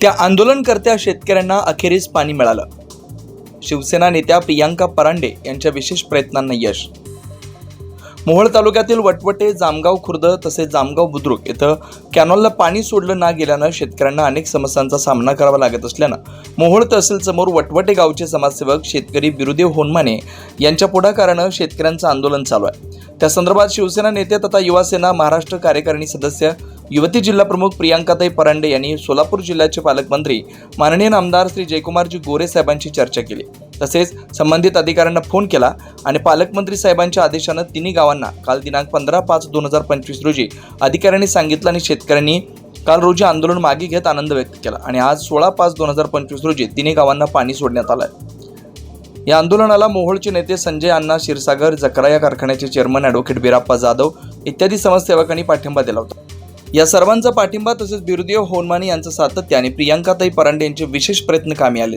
त्या आंदोलनकर्त्या शेतकऱ्यांना अखेरीस पाणी मिळालं. शिवसेना नेत्या प्रियांका परांडे यांच्या विशेष प्रयत्नांना यश. मोहोळ तालुक्यातील वटवटे जामगाव खुर्द तसेच जामगाव बुद्रुक इथं कॅनॉलला पाणी सोडलं ना गेल्यानं शेतकऱ्यांना अनेक समस्यांचा सामना करावा लागत असल्यानं मोहोळ तहसीलसमोर वटवटे गावचे समाजसेवक शेतकरी बिरुदेव होनमाने यांच्या पुढाकारानं शेतकऱ्यांचं आंदोलन चालू आहे. त्या संदर्भात शिवसेना नेते तथा युवासेना महाराष्ट्र कार्यकारिणी सदस्य युवती जिल्हा प्रमुख प्रियांकाताई परांडे यांनी सोलापूर जिल्ह्याचे पालकमंत्री माननीय नामदार श्री जयकुमारजी गोरे साहेबांची चर्चा केली. तसेच संबंधित अधिकाऱ्यांना फोन केला आणि पालकमंत्री साहेबांच्या आदेशानं तिन्ही गावांना काल दिनांक पंधरा पाच दोन हजार पंचवीस रोजी अधिकाऱ्यांनी सांगितलं आणि शेतकऱ्यांनी काल रोजी आंदोलन मागे घेत आनंद व्यक्त केला आणि आज सोळा पाच दोन हजार पंचवीस रोजी तिन्ही गावांना पाणी सोडण्यात आलं आहे या आंदोलनाला मोहोळचे नेते संजय अण्णा क्षीरसागर जकरा या कारखान्याचे चेअरमन ॲडव्होकेट बिराप्पा जाधव इत्यादी समाजसेवकांनी पाठिंबा दिला होता. या सर्वांचा पाठिंबा तसेच बिरुदेव होनमाने यांचं सातत्य आणि प्रियांकाताई परांडे यांचे विशेष प्रयत्न कामी आले